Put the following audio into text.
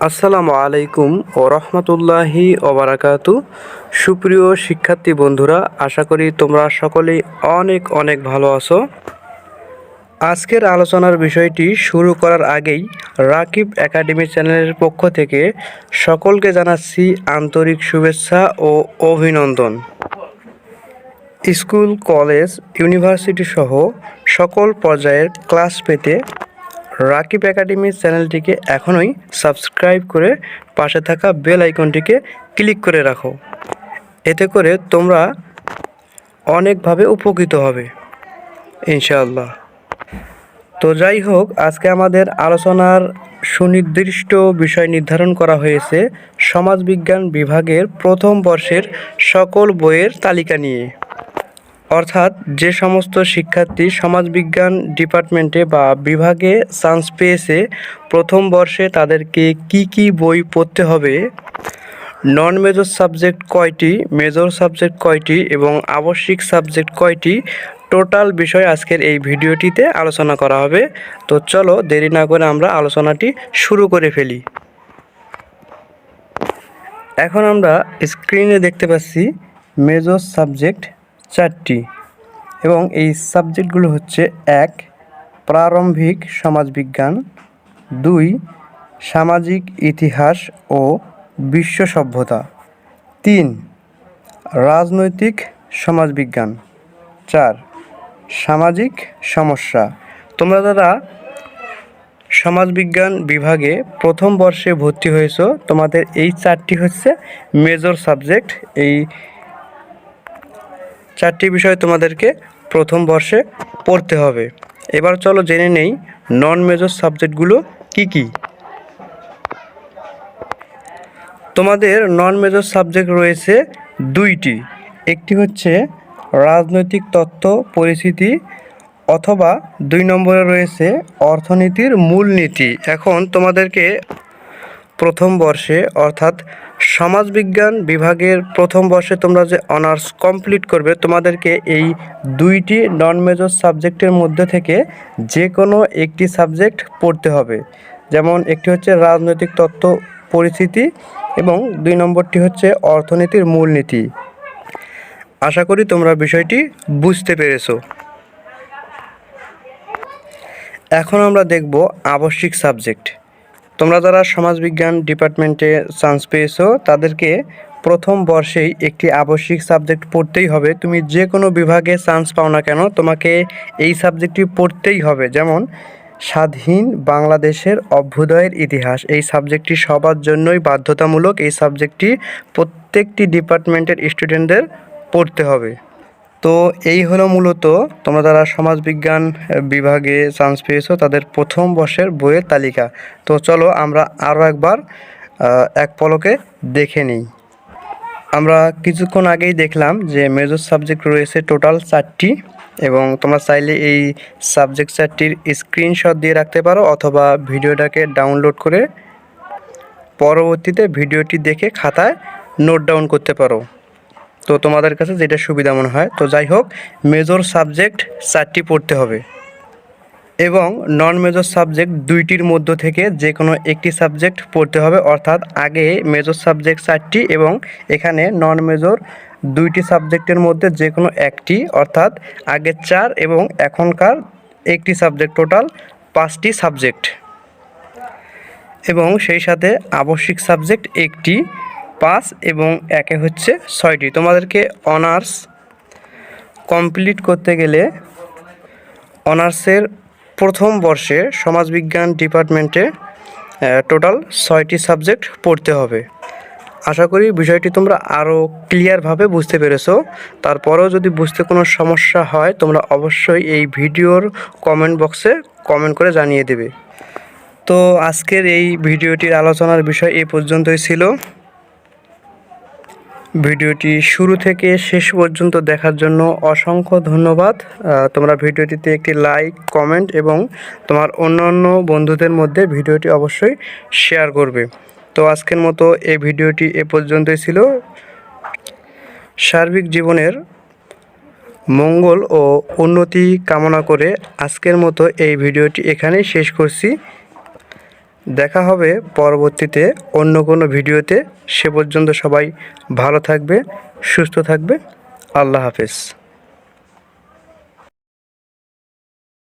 আসসালামু আলাইকুম ও রহমতুল্লাহি ওবারাকাতু সুপ্রিয় শিক্ষার্থী বন্ধুরা, আশা করি তোমরা সকলেই অনেক অনেক ভালো আছো। আজকের আলোচনার বিষয়টি শুরু করার আগেই রাকিব একাডেমি চ্যানেলের পক্ষ থেকে সকলকে জানাচ্ছি আন্তরিক শুভেচ্ছা ও অভিনন্দন। স্কুল, কলেজ, ইউনিভার্সিটি সহ সকল পর্যায়ের ক্লাস পেতে রাকিব একাডেমি চ্যানেলটিকে এখনই সাবস্ক্রাইব করে পাশে থাকা বেল আইকনটিকে ক্লিক করে রাখো। এতে করে তোমরা অনেকভাবে উপকৃত হবে। ইনশাআল্লাহ। তো যাই হোক, আজকে আমাদের আলোচনার সুনির্দিষ্ট বিষয় নির্ধারণ করা হয়েছে সমাজবিজ্ঞান বিভাগের প্রথম বর্ষের সকল বইয়ের তালিকা নিয়ে। অর্থাৎ যে সমস্ত শিক্ষার্থী সমাজবিজ্ঞান ডিপার্টমেন্টে বা বিভাগে চান্স পেয়েছে, প্রথম বর্ষে তাদেরকে কি কি বই পড়তে হবে? নন মেজর সাবজেক্ট কয়টি, মেজর সাবজেক্ট কয়টি এবং আবশ্যিক সাবজেক্ট কয়টি? টোটাল বিষয় আজকের এই ভিডিওটিতে আলোচনা করা হবে। তো চলো দেরি না করে আমরা আলোচনাটি শুরু করে ফেলি। এখন আমরা স্ক্রিনে দেখতে পাচ্ছি, মেজর সাবজেক্ট চারটি। এবং এই সাবজেক্টগুলো হচ্ছে, এক, প্রারম্ভিক সমাজবিজ্ঞান, দুই, সামাজিক ইতিহাস ও বিশ্ব সভ্যতা, তিন, রাজনৈতিক সমাজবিজ্ঞান, চার, সামাজিক সমস্যা। তোমরা যারা সমাজবিজ্ঞান বিভাগে প্রথম বর্ষে ভর্তি হয়েছো, তোমাদের এই চারটি হচ্ছে মেজর সাবজেক্ট এই চারটি বিষয় তোমাদেরকে প্রথম বর্ষে পড়তে হবে। এবার চলো জেনে নেই নন মেজর সাবজেক্টগুলো কি কি। তোমাদের নন মেজর সাবজেক্ট রয়েছে দুইটি। একটি হচ্ছে রাজনৈতিক তত্ত্ব, পরিস্থিতি অথবা দুই নম্বরে রয়েছে অর্থনীতির মূলনীতি। এখন তোমাদেরকে প্রথম বর্ষে, অর্থাৎ সমাজবিজ্ঞান বিভাগের প্রথম বর্ষে তোমরা যে অনার্স কমপ্লিট করবে, তোমাদেরকে এই দুইটি নন মেজর সাবজেক্টের মধ্যে থেকে যে কোনো একটি সাবজেক্ট পড়তে হবে। যেমন একটি হচ্ছে রাজনৈতিক তত্ত্ব পরিস্থিতি এবং দুই নম্বরটি হচ্ছে অর্থনীতির মূলনীতি। আশা করি তোমরা বিষয়টি বুঝতে পেরেছ। এখন আমরা দেখব আবশ্যিক সাবজেক্ট। তোমরা যারা সমাজবিজ্ঞান ডিপার্টমেন্টে চান্স পেয়েছ, তাদেরকে প্রথম বর্ষেই একটি আবশ্যিক সাবজেক্ট পড়তেই হবে। তুমি যে কোনো বিভাগে চান্স পাও না কেন, তোমাকে এই সাবজেক্টটি পড়তেই হবে। যেমন, স্বাধীন বাংলাদেশের অভ্যুদয়ের ইতিহাস। এই সাবজেক্টটি সবার জন্যই বাধ্যতামূলক। এই সাবজেক্টটি প্রত্যেকটি ডিপার্টমেন্টের স্টুডেন্টদের পড়তে হবে। তো এই হলো মূলত তোমরা যারা সমাজবিজ্ঞান বিভাগে চান্স পেয়েছ, তাদের প্রথম বর্ষের বইয়ের তালিকা। তো চলো আমরা আরও একবার এক পলকে দেখে নিই। আমরা কিছুক্ষণ আগেই দেখলাম যে মেজর সাবজেক্ট রয়েছে টোটাল চারটি এবং তোমরা চাইলে এই সাবজেক্ট চারটির স্ক্রিনশট দিয়ে রাখতে পারো অথবা ভিডিওটাকে ডাউনলোড করে পরবর্তীতে ভিডিওটি দেখে খাতায় নোট ডাউন করতে পারো। তো তোমাদের কাছে যেটা সুবিধা মনে হয়, তো যাই হোক মেজর সাবজেক্ট চারটি পড়তে হবে। এবং নন মেজর সাবজেক্ট দুইটির মধ্য থেকে যে কোনো একটি সাবজেক্ট পড়তে হবে, অর্থাৎ আগে মেজর সাবজেক্ট চারটি এবং এখানে নন মেজর দুইটি সাবজেক্টের মধ্যে যে কোনো একটি, অর্থাৎ আগে চার এবং এখনকার একটি সাবজেক্ট টোটাল পাঁচটি সাবজেক্ট এবং সেই সাথে আবশ্যিক সাবজেক্ট একটি পাঁচ এবং একে হচ্ছে ছয়টি। তোমাদেরকে অনার্স কমপ্লিট করতে গেলে অনার্সের প্রথম বর্ষে সমাজবিজ্ঞান ডিপার্টমেন্টে টোটাল ছয়টি সাবজেক্ট পড়তে হবে। আশা করি বিষয়টি তোমরা আরও ক্লিয়ারভাবে বুঝতে পেরেছ। তারপরেও যদি বুঝতে কোনো সমস্যা হয়, তোমরা অবশ্যই এই ভিডিওর কমেন্ট বক্সে কমেন্ট করে জানিয়ে দেবে। তো আজকের এই ভিডিওটির আলোচনার বিষয় এই পর্যন্তই ছিল। ভিডিওটি শুরু থেকে শেষ পর্যন্ত দেখার জন্য অসংখ্য ধন্যবাদ। তোমরা ভিডিওটিতে একটি লাইক, কমেন্ট এবং তোমার অন্যান্য বন্ধুদের মধ্যে ভিডিওটি অবশ্যই শেয়ার করবে। তো আজকের মতো এই ভিডিওটি এ পর্যন্তই ছিল। সার্বিক জীবনের মঙ্গল ও উন্নতি কামনা করে আজকের মতো এই ভিডিওটি এখানেই শেষ করছি। দেখা হবে পরবর্তীতে অন্য কোনো ভিডিওতে। সে পর্যন্ত সবাই ভালো থাকবে, সুস্থ থাকবে। আল্লাহ হাফেজ।